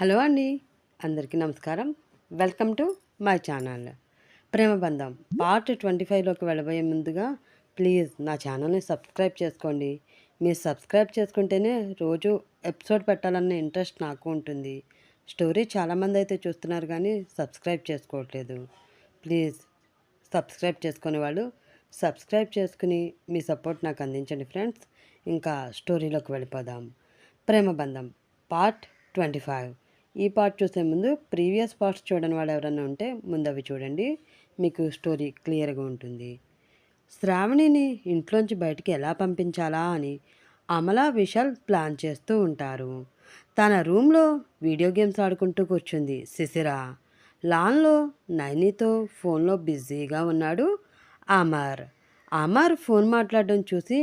Hello అండి. అందరికీ నమస్కారం. Welcome to my channel. ప్రేమబంధం part twenty ఫైవ్లోకి వెళ్ళబోయే ముందుగా ప్లీజ్ నా ఛానల్ని సబ్స్క్రైబ్ చేసుకోండి. మీరు సబ్స్క్రైబ్ చేసుకుంటేనే రోజు ఎపిసోడ్ పెట్టాలన్న ఇంట్రెస్ట్ నాకు ఉంటుంది. స్టోరీ చాలామంది అయితే చూస్తున్నారు కానీ సబ్స్క్రైబ్ చేసుకోవట్లేదు. ప్లీజ్ సబ్స్క్రైబ్ చేసుకునే వాళ్ళు సబ్స్క్రైబ్ చేసుకుని మీ సపోర్ట్ నాకు అందించండి ఫ్రెండ్స్. ఇంకా స్టోరీలోకి వెళ్ళిపోదాం. ప్రేమబంధం పార్ట్ ట్వంటీ ఫైవ్. ఈ పార్ట్ చూసే ముందు ప్రీవియస్ పార్ట్స్ చూడని వాళ్ళు ఎవరైనా ఉంటే ముందు అవి చూడండి. మీకు స్టోరీ క్లియర్గా ఉంటుంది. శ్రావణిని ఇంట్లోంచి బయటికి ఎలా పంపించాలా అని అమల విశాల్ ప్లాన్ చేస్తూ ఉంటారు. తన రూమ్లో వీడియో గేమ్స్ ఆడుకుంటూ కూర్చుంది శిశిర. లాన్లో నైనీతో ఫోన్లో బిజీగా ఉన్నాడు అమర్. అమర్ ఫోన్ మాట్లాడడం చూసి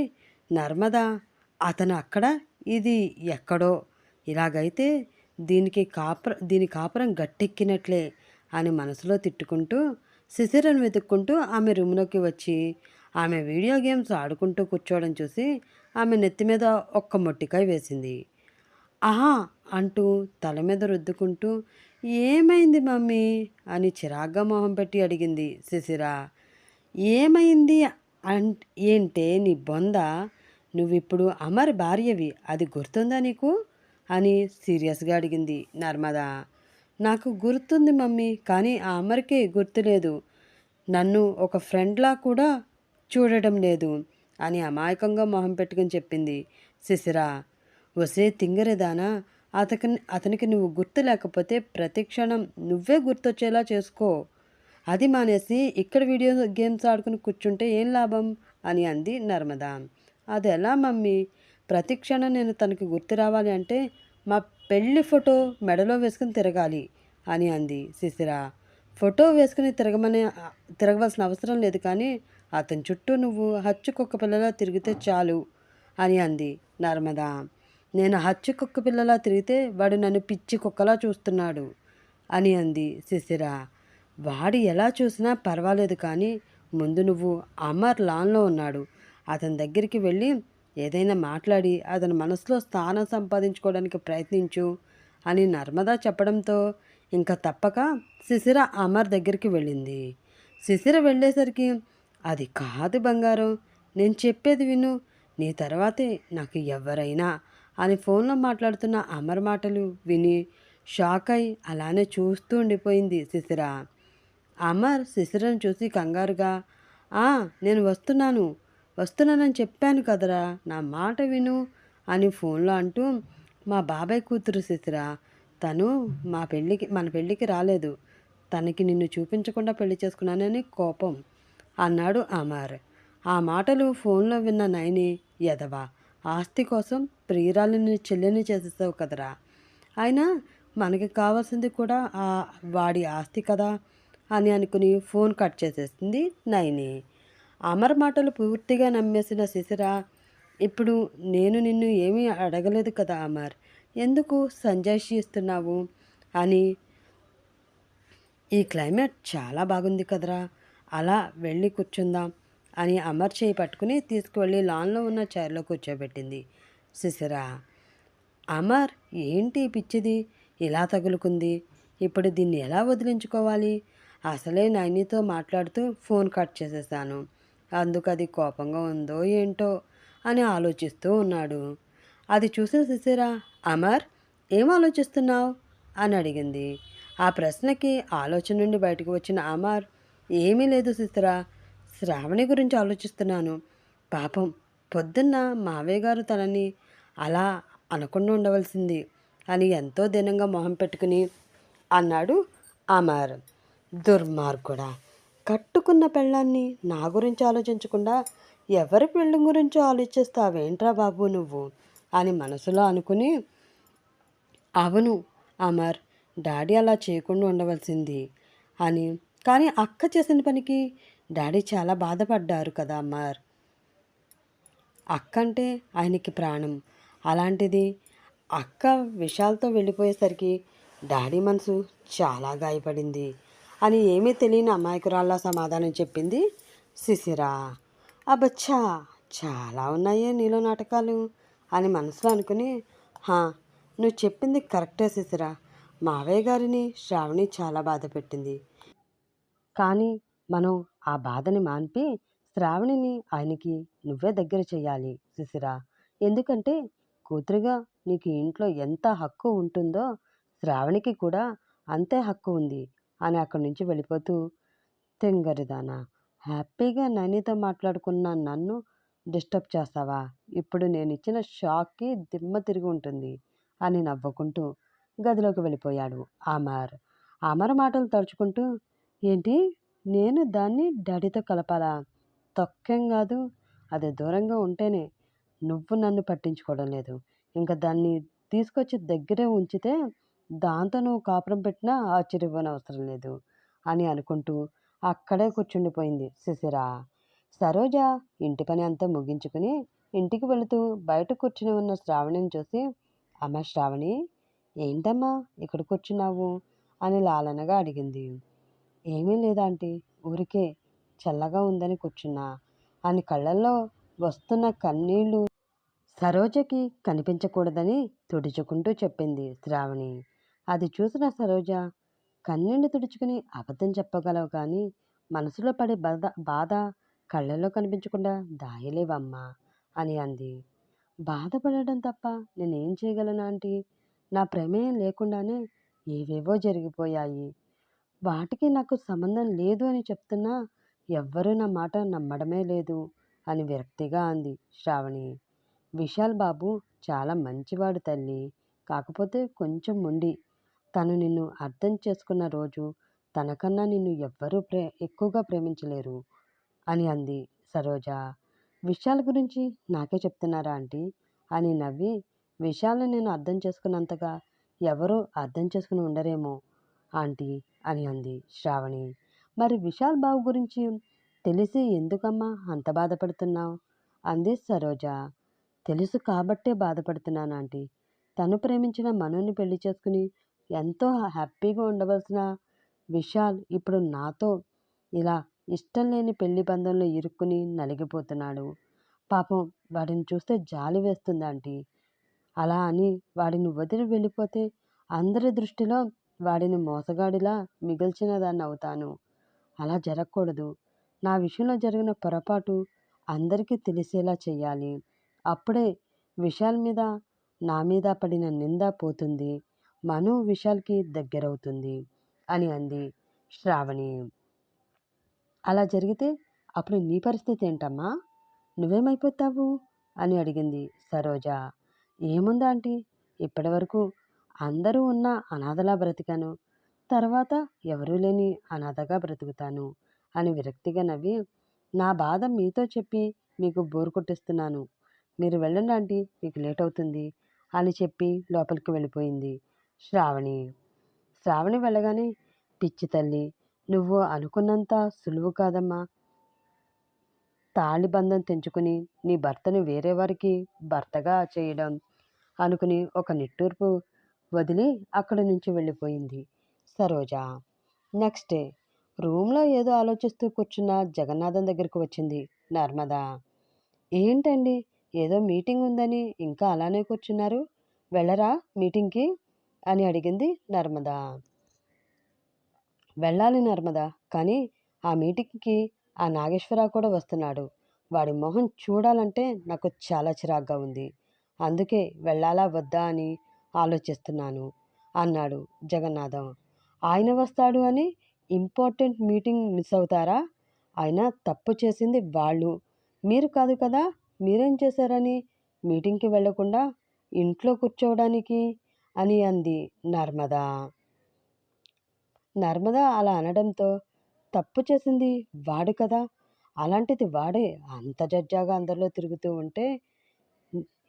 నర్మదా అతను అక్కడ ఇది ఎక్కడో ఇలాగైతే దీనికి కాపుర దీని కాపురం గట్టెక్కినట్లే అని మనసులో తిట్టుకుంటూ శిశిరను వెతుక్కుంటూ ఆమె రూమ్లోకి వచ్చి ఆమె వీడియో గేమ్స్ ఆడుకుంటూ కూర్చోవడం చూసి ఆమె నెత్తి మీద ఒక్క మొట్టికాయ వేసింది. ఆహా! అంటూ తల మీద రుద్దుకుంటూ ఏమైంది మమ్మీ? అని చిరాగ్గా మొహం పెట్టి అడిగింది శిశిర. ఏమైంది అం ఏంటే నీ బొంద? నువ్విప్పుడు అమర్ భార్యవి అది గుర్తుందా నీకు? అని సీరియస్గా అడిగింది నర్మదా. నాకు గుర్తుంది మమ్మీ కానీ ఆ అమర్కే గుర్తులేదు. నన్ను ఒక ఫ్రెండ్లా కూడా చూడటం లేదు అని అమాయకంగా మొహం పెట్టుకుని చెప్పింది శిశిరా. వసే తింగరేదానా అతకి అతనికి నువ్వు గుర్తు లేకపోతే ప్రతి క్షణం నువ్వే గుర్తొచ్చేలా చేసుకో. అది మానేసి ఇక్కడ వీడియో గేమ్స్ ఆడుకుని కూర్చుంటే ఏం లాభం? అని అంది నర్మదా. అది ఎలా మమ్మీ? ప్రతి క్షణం నేను తనకి గుర్తు రావాలి అంటే మా పెళ్ళి ఫోటో మెడలో వేసుకుని తిరగాలి అని అంది శిశిర. ఫోటో వేసుకుని తిరగమని తిరగవలసిన అవసరం లేదు కానీ అతని చుట్టూ నువ్వు హచ్చు కుక్క పిల్లలా తిరిగితే చాలు అని అంది నర్మదా. నేను హచ్చు కుక్క పిల్లలా తిరిగితే వాడు నన్ను పిచ్చి కుక్కలా చూస్తున్నాడు అని అంది శిశిర. వాడు ఎలా చూసినా పర్వాలేదు కానీ ముందు నువ్వు అమర్ లాన్లో ఉన్నాడు. అతని దగ్గరికి వెళ్ళి ఏదైనా మాట్లాడి అతని మనసులో స్థానం సంపాదించుకోవడానికి ప్రయత్నించు అని నర్మదా చెప్పడంతో ఇంకా తప్పక శిశిర అమర్ దగ్గరికి వెళ్ళింది. శిశిర వెళ్ళేసరికి అది కాదు బంగారం నేను చెప్పేది విను. నీ తర్వాతే నాకు ఎవరైనా అని ఫోన్లో మాట్లాడుతున్న అమర్ మాటలు విని షాక్ అయి అలానే చూస్తూ ఉండిపోయింది శిశిర. అమర్ శిశిరను చూసి కంగారుగా నేను వస్తున్నాను. వస్తున్నానని చెప్పాను కదరా. నా మాట విను అని ఫోన్లో అంటూ మా బాబాయ్ కూతురు శిశిర తను మా పెళ్ళికి మన పెళ్ళికి రాలేదు. తనకి నిన్ను చూపించకుండా పెళ్ళి చేసుకున్నానని కోపం అన్నాడు అమర్. ఆ మాటలు ఫోన్లో విన్న నయని ఎదవా ఆస్తి కోసం ప్రియురాలిని చెల్లెని చేసేసావు కదరా. అయినా మనకి కావాల్సింది కూడా ఆ వాడి ఆస్తి కదా అని అనుకుని ఫోన్ కట్ చేసేసింది నయని అమర్ మాటలు పూర్తిగా నమ్మేసిన శిశిర ఇప్పుడు నేను నిన్ను ఏమీ అడగలేదు కదా అమర్ ఎందుకు సంజాయిస్తున్నావు అని ఈ క్లైమేట్ చాలా బాగుంది కదరా అలా వెళ్ళి కూర్చుందాం అని అమర్ చేయి పట్టుకుని తీసుకువెళ్ళి లాన్లో ఉన్న చైర్లో కూర్చోబెట్టింది. శిశిర అమర్ ఏంటి పిచ్చిది? ఇలా తగులుకుంది. ఇప్పుడు దీన్ని ఎలా వదిలించుకోవాలి? అసలే నైనితో మాట్లాడుతూ ఫోన్ కట్ చేసేసాను. అందుకు అది కోపంగా ఉందో ఏంటో అని ఆలోచిస్తూ ఉన్నాడు. అది చూసిన శిశిరా అమర్ ఏం ఆలోచిస్తున్నావు? అని అడిగింది. ఆ ప్రశ్నకి ఆలోచన నుండి బయటకు వచ్చిన అమర్ ఏమీ లేదు శిశిరా శ్రావణి గురించి ఆలోచిస్తున్నాను. పాపం పొద్దున్న మావయ్య గారు తనని అలా అనకుండా ఉండవలసింది అని ఎంతో దీనంగా మొహం పెట్టుకుని అన్నాడు అమర్. దుర్మార్గుడా కట్టుకున్న పెళ్ళాన్ని నా గురించి ఆలోచించకుండా ఎవరి పెళ్ళం గురించో ఆలోచిస్తావేంట్రా బాబు నువ్వు? అని మనసులో అనుకుని అవును అమర్ డాడీ అలా చేయకుండా ఉండవలసింది అని. కానీ అక్క చేసిన పనికి డాడీ చాలా బాధపడ్డారు కదా అమర్. అక్క అంటే ఆయనకి ప్రాణం. అలాంటిది అక్క విషయాలతో వెళ్ళిపోయేసరికి డాడీ మనసు చాలా గాయపడింది. అని ఏమీ తెలియని అమాయకురాల్లా సమాధానం చెప్పింది శిశిరా. అబ్బచ్చా చాలా ఉన్నాయే నీలో నాటకాలు అని మనసులో అనుకుని హా నువ్వు చెప్పింది కరెక్టే శిశిరా. మావయ్య గారిని శ్రావణి చాలా బాధ పెట్టింది. కానీ మనం ఆ బాధని మాన్పి శ్రావణిని ఆయనకి నువ్వే దగ్గర చేయాలి శిశిరా. ఎందుకంటే కూతురుగా నీకు ఇంట్లో ఎంత హక్కు ఉంటుందో శ్రావణికి కూడా అంతే హక్కు ఉంది. అని అక్కడి నుంచి వెళ్ళిపోతూ తెంగరిదానా హ్యాపీగా నైనితో మాట్లాడుకున్న నన్ను డిస్టర్బ్ చేస్తావా? ఇప్పుడు నేను ఇచ్చిన షాక్కి దిమ్మ తిరిగి ఉంటుంది అని నవ్వుకుంటూ గదిలోకి వెళ్ళిపోయాడు ఆమార్. ఆమర్ మాటలు తలుచుకుంటూ ఏంటి? నేను దాన్ని డాడీతో కలపాలా? తొక్కేం కాదు. అది దూరంగా ఉంటేనే నువ్వు నన్ను పట్టించుకోవడం లేదు. ఇంకా దాన్ని తీసుకొచ్చి దగ్గరే ఉంచితే దాంతో నువ్వు కాపురం పెట్టినా ఆశ్చర్యపోనవసరం లేదు అని అనుకుంటూ అక్కడే కూర్చుండిపోయింది శిశిర. సరోజ ఇంటి పని అంతా ముగించుకుని ఇంటికి వెళుతూ బయట కూర్చుని ఉన్న శ్రావణిని చూసి అమ్మ శ్రావణి ఏంటమ్మా ఇక్కడ కూర్చున్నావు? అని లాలనగా అడిగింది. ఏమీ లేదాంటీ ఊరికే చల్లగా ఉందని కూర్చున్నా. అని కళ్ళల్లో వస్తున్న కన్నీళ్ళు సరోజకి కనిపించకూడదని తుడుచుకుంటూ చెప్పింది శ్రావణి. అది చూసిన సరోజ కన్నీళ్ళు తుడుచుకుని అబద్ధం చెప్పగలవు కానీ మనసులో పడే బాధ బాధ కళ్ళల్లో కనిపించకుండా దాయలేవమ్మా అని అంది. బాధపడడం తప్ప నేనేం చేయగలను ఆంటీ? నా ప్రమేయం లేకుండానే ఏవేవో జరిగిపోయాయి. వాటికి నాకు సంబంధం లేదు అని చెప్తున్నా ఎవ్వరూ నా మాట నమ్మడమే లేదు అని విరక్తిగా అంది శ్రావణి. విశాల్ బాబు చాలా మంచివాడు తల్లి కాకపోతే కొంచెం మొండి తను నిన్ను అర్థం చేసుకున్న రోజు తనకన్నా నిన్ను ఎవ్వరూ ప్రే ఎక్కువగా ప్రేమించలేరు అని అంది సరోజ. విషయాల గురించి నాకే చెప్తున్నారా ఆంటీ? అని నవ్వి విషయాలను నేను అర్థం చేసుకున్నంతగా ఎవరూ అర్థం చేసుకుని ఉండరేమో ఆంటీ అని అంది శ్రావణి. మరి విశాల్ బాబు గురించి తెలిసి ఎందుకమ్మా అంత బాధపడుతున్నావు? అంది సరోజ. తెలుసు కాబట్టే బాధపడుతున్నాను ఆంటీ. తను ప్రేమించిన మనోని పెళ్ళి చేసుకుని ఎంతో హ్యాపీగా ఉండవలసిన విశాల్ ఇప్పుడు నాతో ఇలా ఇష్టం లేని పెళ్ళి బంధంలో ఇరుక్కుని నలిగిపోతున్నాడు. పాపం వాడిని చూస్తే జాలి వేస్తుంది ఆంటీ. అలా అని వాడిని వదిలి వెళ్ళిపోతే అందరి దృష్టిలో వాడిని మోసగాడిలా మిగిల్చిన దాన్ని అవుతాను. అలా జరగకూడదు. నా విషయంలో జరిగిన పొరపాటు అందరికీ తెలిసేలా చేయాలి అప్పుడే విశాల్ మీద నా మీద పడిన నింద పోతుంది. మను విశాల్కి దగ్గరవుతుంది అని అంది శ్రావణి. అలా జరిగితే అప్పుడు నీ పరిస్థితి ఏంటమ్మా? నువ్వేమైపోతావు? అని అడిగింది సరోజ. ఏముందా ఆంటీ? ఇప్పటి వరకు అందరూ ఉన్న అనాథలా బ్రతికాను. తర్వాత ఎవరూ లేని అనాథగా బ్రతుకుతాను అని విరక్తిగా నవ్వి నా బాధ మీతో చెప్పి మీకు బోరు కొట్టిస్తున్నాను. మీరు వెళ్ళండి ఆంటీ మీకు లేట్ అవుతుంది అని చెప్పి లోపలికి వెళ్ళిపోయింది. శ్రావణి. శ్రావణి వెళ్ళగానే పిచ్చి తల్లి నువ్వు అనుకున్నంత సులువు కాదమ్మా. తాళిబంధం తెంచుకుని నీ భర్తను వేరే వారికి భర్తగా చేయడం అనుకుని ఒక నిట్టూర్పు వదిలి అక్కడి నుంచి వెళ్ళిపోయింది సరోజ. నెక్స్ట్ డే రూమ్లో ఏదో ఆలోచిస్తూ కూర్చున్న జగన్నాథం దగ్గరకు వచ్చింది నర్మద. ఏంటండి ఏదో మీటింగ్ ఉందని ఇంకా అలానే కూర్చున్నారు? వెళ్ళరా మీటింగ్కి? అని అడిగింది నర్మద. వెళ్ళాలి నర్మద కానీ ఆ మీటింగ్కి ఆ నాగేశ్వరరావు కూడా వస్తున్నాడు. వాడి మొహం చూడాలంటే నాకు చాలా చిరాగ్గా ఉంది. అందుకే వెళ్ళాలా వద్దా అని ఆలోచిస్తున్నాను అన్నాడు జగన్నాథం. ఆయన వస్తాడు అని ఇంపార్టెంట్ మీటింగ్ మిస్ అవుతారా? ఆయన తప్పు చేసింది వాళ్ళు. మీరు కాదు కదా మీరేం చేశారని మీటింగ్కి వెళ్ళకుండా ఇంట్లో కూర్చోవడానికి అని అంది నర్మదా. నర్మద అలా అనడంతో తప్పు చేసింది వాడు కదా! అలాంటిది వాడే. అంత జడ్జాగా అందరిలో తిరుగుతూ ఉంటే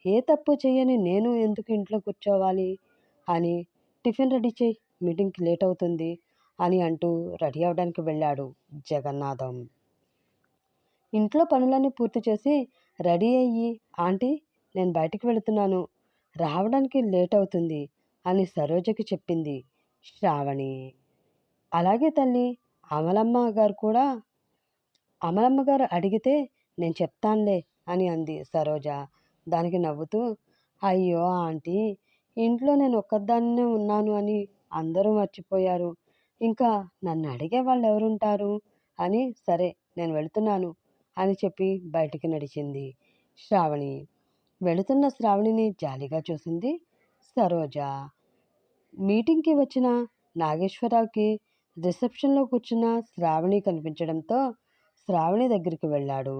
ఏ తప్పు చేయని నేను ఎందుకు ఇంట్లో కూర్చోవాలి? అని టిఫిన్ రెడీ చేయి మీటింగ్కి లేట్ అవుతుంది అని అంటూ రెడీ అవడానికి వెళ్ళాడు జగన్నాథం. ఇంట్లో పనులన్నీ పూర్తి చేసి రెడీ అయ్యి ఆంటీ నేను బయటికి వెళుతున్నాను. రావడానికి లేట్ అవుతుంది. అని సరోజకి చెప్పింది. శ్రావణి. అలాగే తల్లి అమలమ్మ గారు కూడా అమలమ్మ గారు అడిగితే నేను చెప్తానులే అని అంది సరోజ. దానికి నవ్వుతూ అయ్యో ఆంటీ ఇంట్లో నేను ఒక్కదాన్నే ఉన్నాను అని అందరూ మర్చిపోయారు. ఇంకా నన్ను అడిగే వాళ్ళు ఎవరుంటారు? అని సరే నేను వెళుతున్నాను అని చెప్పి బయటికి నడిచింది శ్రావణి. వెళుతున్న శ్రావణిని జాలిగా చూసింది సరోజ మీటింగ్కి వచ్చిన నాగేశ్వరరావుకి రిసెప్షన్లో కూర్చున్న శ్రావణి కనిపించడంతో శ్రావణి దగ్గరికి వెళ్ళాడు.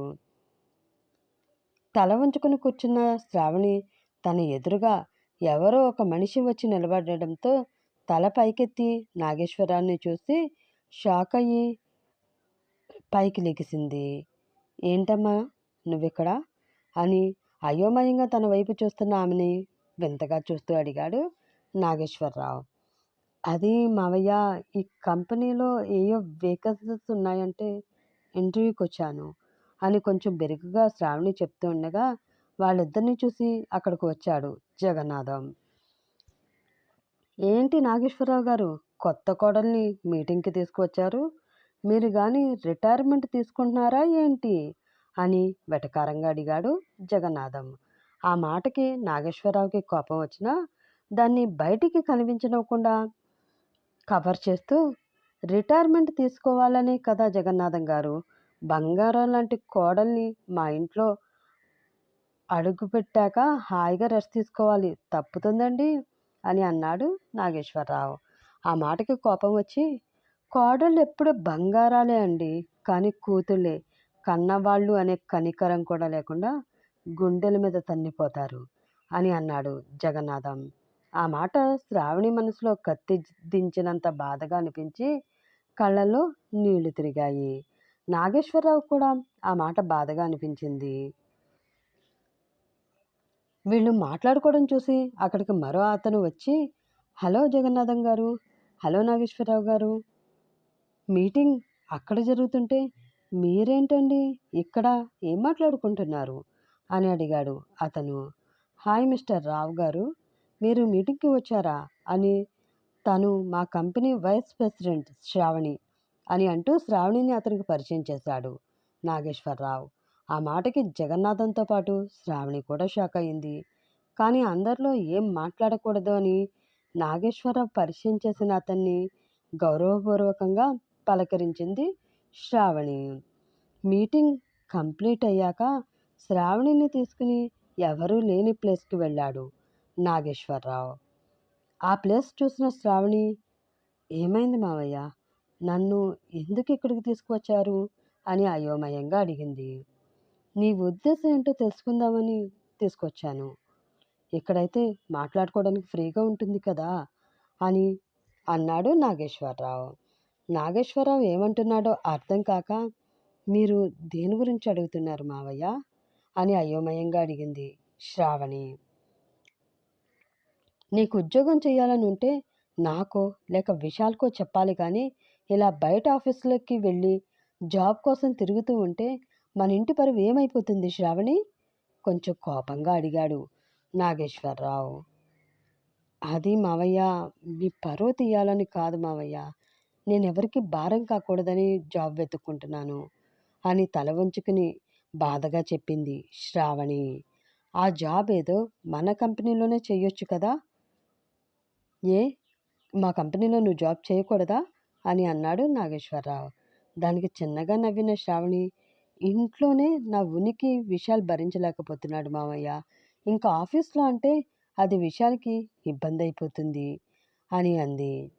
తల వంచుకొని కూర్చున్న శ్రావణి తన ఎదురుగా ఎవరో ఒక మనిషి వచ్చి నిలబడడంతో తల పైకెత్తి నాగేశ్వరాన్ని చూసి షాక్ అయ్యి పైకి లెగిసింది. ఏంటమ్మా నువ్విక్కడ? అని అయోమయంగా తన వైపు చూస్తున్న ఆమెని వింతగా చూస్తూ అడిగాడు నాగేశ్వరరావు. అది మావయ్య ఈ కంపెనీలో ఏయో వేకెన్సీస్ ఉన్నాయంటే ఇంటర్వ్యూకి వచ్చాను అని కొంచెం బెరుకుగా శ్రావణి చెప్తూ ఉండగా వాళ్ళిద్దరిని చూసి అక్కడికి వచ్చాడు జగన్నాథం. ఏంటి నాగేశ్వరరావు గారు కొత్త కోడల్ని మీటింగ్కి తీసుకువచ్చారు? మీరు కానీ రిటైర్మెంట్ తీసుకుంటున్నారా ఏంటి? అని వెటకారంగా అడిగాడు జగన్నాథం. ఆ మాటకి నాగేశ్వరరావుకి కోపం వచ్చినా దాన్ని బయటికి కనిపించనివ్వకుండా కవర్ చేస్తూ రిటైర్మెంట్ తీసుకోవాలని కదా జగన్నాథం గారు. బంగారం లాంటి కోడల్ని మా ఇంట్లో అడుగుపెట్టాక హాయిగా రెస్ట్ తీసుకోవాలి. తప్పుతుందండి? అని అన్నాడు నాగేశ్వరరావు. ఆ మాటకి కోపం వచ్చి కోడళ్ళు ఎప్పుడు బంగారాలే అండి కానీ కూతుళ్ళే. కన్నవాళ్ళు అనే కనికరం కూడా లేకుండా గుండెల మీద తన్నిపోతారు అని అన్నాడు జగన్నాథం. ఆ మాట శ్రావణి మనసులో కత్తి దించినంత బాధగా అనిపించి కళ్ళల్లో నీళ్ళు తిరిగాయి. నాగేశ్వరరావు కూడా ఆ మాట బాధగా అనిపించింది. వీళ్ళు మాట్లాడుకోవడం చూసి అక్కడికి మరో అతను వచ్చి హలో జగన్నాథం గారు హలో నాగేశ్వరరావు గారు. మీటింగ్ అక్కడ జరుగుతుంటే మీరేంటండి ఇక్కడ ఏం మాట్లాడుకుంటున్నారు? అని అడిగాడు. అతను హాయ్ మిస్టర్ రావు గారు మీరు మీటింగ్కి వచ్చారా అని తను మా కంపెనీ వైస్ ప్రెసిడెంట్ శ్రావణి అని అంటూ శ్రావణిని అతనికి పరిచయం చేశాడు నాగేశ్వరరావు. ఆ మాటకి జగన్నాథంతో పాటు శ్రావణి కూడా షాక్ అయింది. కానీ అందరిలో ఏం మాట్లాడకూడదు అని నాగేశ్వరరావు పరిచయం చేసిన అతన్ని గౌరవపూర్వకంగా పలకరించింది శ్రావణి. మీటింగ్ కంప్లీట్ అయ్యాక శ్రావణిని తీసుకుని ఎవరూ లేని ప్లేస్కి వెళ్ళాడు నాగేశ్వరరావు. ఆ ప్లేస్ చూసిన శ్రావణి ఏమైంది మావయ్య? నన్ను ఎందుకు ఇక్కడికి తీసుకువచ్చారు? అని అయోమయంగా అడిగింది. నీ ఉద్దేశం ఏంటో తెలుసుకుందామని తీసుకొచ్చాను. ఇక్కడైతే మాట్లాడుకోవడానికి ఫ్రీగా ఉంటుంది కదా అని అన్నాడు నాగేశ్వరరావు. నాగేశ్వరరావు ఏమంటున్నాడో అర్థం కాక మీరు దేని గురించి అడుగుతున్నారు మావయ్య? అని అయోమయంగా అడిగింది శ్రావణి. నీకు ఉద్యోగం చేయాలని ఉంటే నాకో లేక విశాల్కో చెప్పాలి కానీ ఇలా బయట ఆఫీసులకి వెళ్ళి జాబ్ కోసం తిరుగుతూ ఉంటే మన ఇంటి పరువు ఏమైపోతుంది శ్రావణి? కొంచెం కోపంగా అడిగాడు నాగేశ్వరరావు. అది మావయ్య మీ పరువు తీయాలని కాదు మావయ్య. నేను ఎవరికి భారం కాకూడదని జాబ్ వెతుక్కుంటున్నాను అని తల వంచుకుని బాధగా చెప్పింది శ్రావణి. ఆ జాబ్ ఏదో మన కంపెనీలోనే చేయొచ్చు కదా? ఏ? మా కంపెనీలో నువ్వు జాబ్ చేయకూడదా అని అన్నాడు నాగేశ్వరరావు. దానికి చిన్నగా నవ్విన శ్రావణి. ఇంట్లోనే నా ఉనికి విషయాలు భరించలేకపోతున్నాడు మామయ్య. ఇంకా ఆఫీస్లో అంటే అది విషయాలకి ఇబ్బంది అయిపోతుంది అని అంది.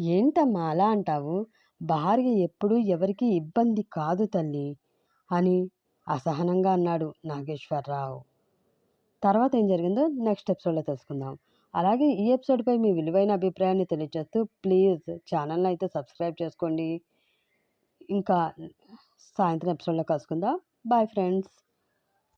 ఏంటమ్మా అలా అంటావు? భార్య ఎప్పుడూ ఎవరికి ఇబ్బంది కాదు తల్లి. అని అసహనంగా అన్నాడు నాగేశ్వరరావు. తర్వాత ఏం జరిగిందో నెక్స్ట్ ఎపిసోడ్లో తెలుసుకుందాం. అలాగే ఈ ఎపిసోడ్పై మీ విలువైన అభిప్రాయాన్ని తెలియజేస్తూ ప్లీజ్ ఛానల్ని అయితే సబ్స్క్రైబ్ చేసుకోండి. ఇంకా సాయంత్రం ఎపిసోడ్లో కలుసుకుందాం. Bye friends.